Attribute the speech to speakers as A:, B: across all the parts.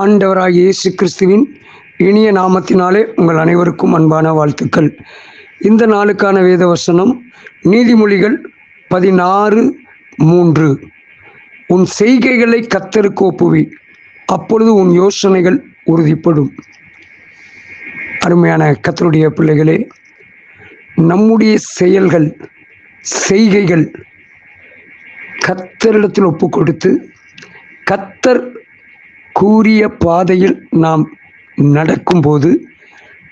A: ஆண்டவராக இயேசு கிறிஸ்துவின் இனிய நாமத்தினாலே உங்கள் அனைவருக்கும் அன்பான வாழ்த்துக்கள். இந்த நாளுக்கான வேத வசனம் நீதிமொழிகள் பதினாறு மூன்று. உன் செய்கைகளை கத்தருக்கு ஒப்புவி அப்பொழுது உன் யோசனைகள் உறுதிப்படும். அருமையான கத்தருடைய பிள்ளைகளே நம்முடைய செயல்கள் செய்கைகள் கத்தரிடத்தில் ஒப்பு கொடுத்து கத்தர் கூறிய பாதையில் நாம் நடக்கும்போது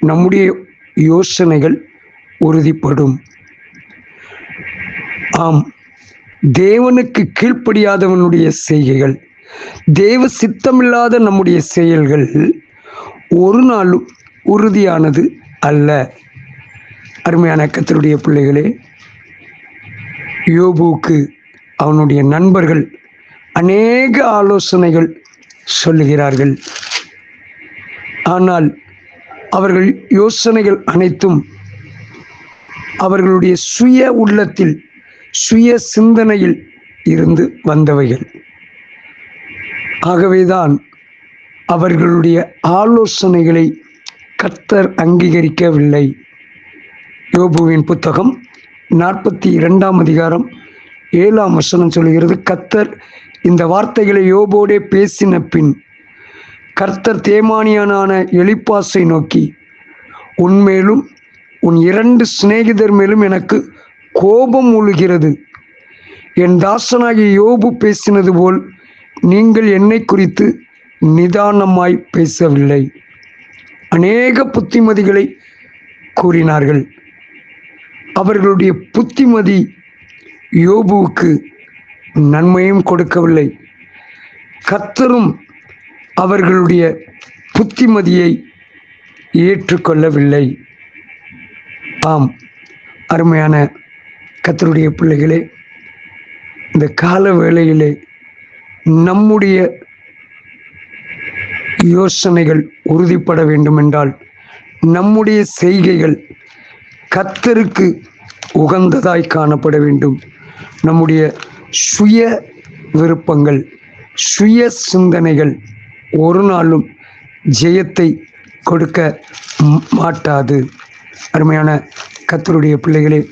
A: நம்முடைய யோசனைகள் உறுதிப்படும். ஆம் தேவனுக்கு கீழ்ப்படியாதவனுடைய செய்கைகள் தேவ சித்தமில்லாத நம்முடைய செயல்கள் ஒரு நாளும் உறுதியானது அல்ல. அருமையான கத்தருடைய பிள்ளைகளே யோபுவுக்கு அவனுடைய நண்பர்கள் அநேக ஆலோசனைகள் சொல்லுகிறார்கள். ஆனால் அவர்கள் யோசனைகள் அனைத்தும் அவர்களுடைய சுய உள்ளத்தில் சுய சிந்தனையில் இருந்து வந்தவைகள். ஆகவேதான் அவர்களுடைய ஆலோசனைகளை கர்த்தர் அங்கீகரிக்கவில்லை. யோபுவின் புத்தகம் நாற்பத்தி இரண்டாம் அதிகாரம் ஏழாம் வசனம் சொல்கிறது கத்தர் இந்த வார்த்தைகளை யோபோடே பேசின பின் கர்த்தர் தேமானியனான எலிப்பாசை நோக்கி உன்மேலும் உன் இரண்டு சிநேகிதர் மேலும் எனக்கு கோபம் உழுகிறது என் தாசனாகிய யோபு பேசினது போல் நீங்கள் என்னை குறித்து நிதானமாய் பேசவில்லை. அநேக புத்திமதிகளை கூறினார்கள். அவர்களுடைய புத்திமதி யோபுவுக்கு நன்மையும் கொடுக்கவில்லை. கத்தரும் அவர்களுடைய புத்திமதியை ஏற்றுக்கொள்ளவில்லை. ஆம் அருமையான கத்தருடைய பிள்ளைகளே இந்த கால வேளையிலே நம்முடைய யோசனைகள் உறுதிப்பட வேண்டுமென்றால் நம்முடைய செய்கைகள் கர்த்தருக்கு உகந்ததாய் காணப்பட வேண்டும். நம்முடைய சுய விருப்பங்கள் சுய சிந்தனைகள் ஒரு நாளும் ஜெயத்தை கொடுக்க மாட்டாது. அருமையான கத்தருடைய பிள்ளைகளே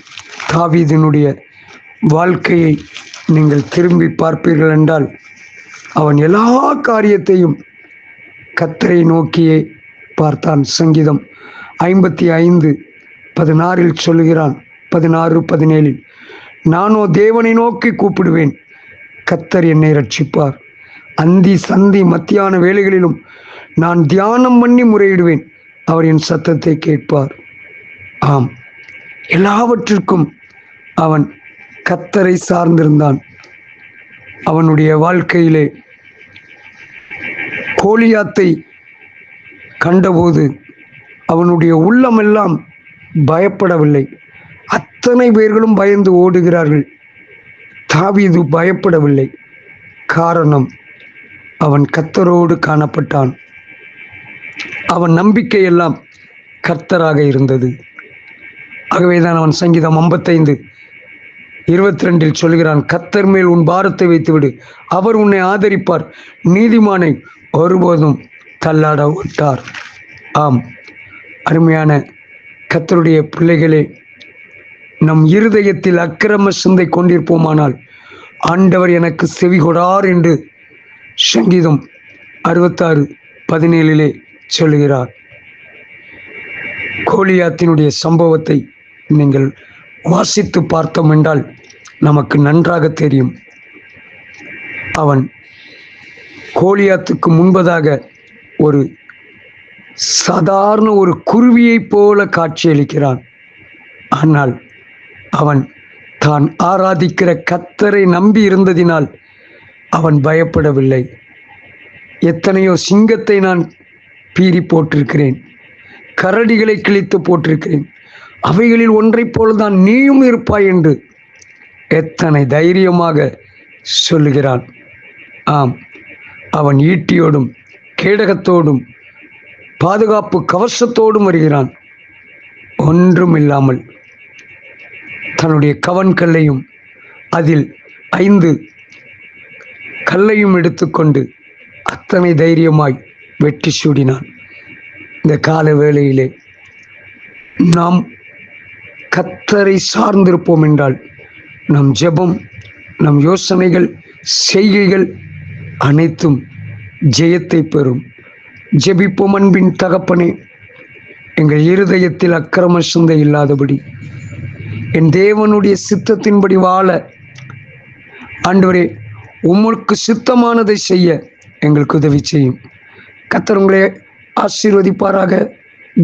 A: தாவீதினுடைய வாழ்க்கையை நீங்கள் திரும்பி பார்ப்பீர்கள் என்றால் அவன் எல்லா காரியத்தையும் கத்தரை நோக்கியே பார்த்தான் சங்கீதம் ஐம்பத்தி ஐந்து பதினாறில் சொல்லுகிறான் பதினாறு பதினேழில் நானோ தேவனை நோக்கி கூப்பிடுவேன். கத்தர் என்னை ரட்சிப்பார் அந்தி சந்தி மத்தியான வேலைகளிலும் நான் தியானம் பண்ணி முறையிடுவேன். அவர் என் சத்தத்தை கேட்பார். ஆம். எல்லாவற்றிற்கும் அவன் கத்தரை சார்ந்திருந்தான். அவனுடைய வாழ்க்கையிலே கோலியாத்தை கண்டபோது அவனுடைய உள்ளமெல்லாம் பயப்படவில்லை. அத்தனை பேர்களும் பயந்து ஓடுகிறார்கள்? தாவீது பயப்படவில்லை. காரணம் அவன் கத்தரோடு காணப்பட்டான். அவன் நம்பிக்கையெல்லாம் கர்த்தராக இருந்தது. ஆகவேதான் அவன் சங்கீதம் ஐம்பத்தைந்து இருபத்தி ரெண்டில் சொல்கிறான் கத்தர் மேல் உன் பாரத்தை வைத்துவிடு. அவர் உன்னை ஆதரிப்பார். நீதிமானை ஒருபோதும் தள்ளாட விட்டார் ஆம். அருமையான கத்தருடைய பிள்ளைகளே நம் இருதயத்தில் அக்கிரம சிந்தை கொண்டிருப்போமானால் ஆண்டவர் எனக்கு செவிகொடார் என்று சங்கீதம் அறுபத்தாறு பதினேழிலே சொல்கிறார் கோலியாத்தினுடைய சம்பவத்தை நீங்கள் வாசித்து பார்த்தோம் என்றால் நமக்கு நன்றாக தெரியும். அவன் கோலியாத்துக்கு முன்பதாக ஒரு சாதாரண ஒரு குருவியைப் போல காட்சியளிக்கிறான். ஆனால் அவன் தான் ஆராதிக்கிற கத்தரை நம்பி இருந்ததினால் அவன் பயப்படவில்லை. எத்தனையோ சிங்கத்தை நான் பீறி போட்டிருக்கிறேன். கரடிகளை கிழித்து போட்டிருக்கிறேன். அவைகளில் ஒன்றைப் போலதான் நீயும் இருப்பாய் என்று எத்தனை தைரியமாக சொல்லுகிறான். ஆம் அவன் ஈட்டியோடும் கேடகத்தோடும் பாதுகாப்பு கவசத்தோடும் வருகிறான். ஒன்றும் இல்லாமல் தன்னுடைய கவன் கல்லையும் அதில் ஐந்து கல்லையும் எடுத்துக்கொண்டு அத்தனை தைரியமாய் வெட்டி சூடினான். இந்த கால வேளையிலே நாம் கத்தரை சார்ந்திருப்போம் என்றால் நம் ஜெபம் நம் யோசனைகள் செய்கைகள் அனைத்தும் ஜெயத்தை பெறும். ஜெபிப்போம் அன்பின் தகப்பனே எங்கள் இருதயத்தில் அக்கிரம சிந்தை இல்லாதபடி என் தேவனுடைய சித்தத்தின்படி வாழ. ஆண்டவரே உமக்கு சித்தமானதை செய்ய எங்களுக்கு உதவி செய்யும். கத்தர் உங்களை ஆசீர்வதிப்பாராக.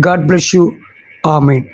A: God bless you amen